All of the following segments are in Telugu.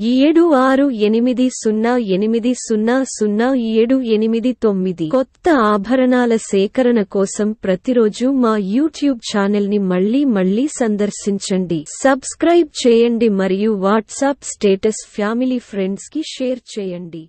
ఏడు ఆరు ఎనిమిది సున్నా ఎనిమిది సున్నా సున్నా ఏడు ఎనిమిది తొమ్మిది. కొత్త ఆభరణాల సేకరణ కోసం ప్రతిరోజు మా యూట్యూబ్ ఛానల్ని మళ్ళీ మళ్ళీ సందర్శించండి. సబ్స్క్రైబ్ చేయండి మరియు వాట్సాప్ స్టేటస్ ఫ్యామిలీ ఫ్రెండ్స్కి షేర్ చేయండి.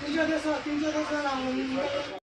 তিনশো দেড়শো তিনশো দেড়শো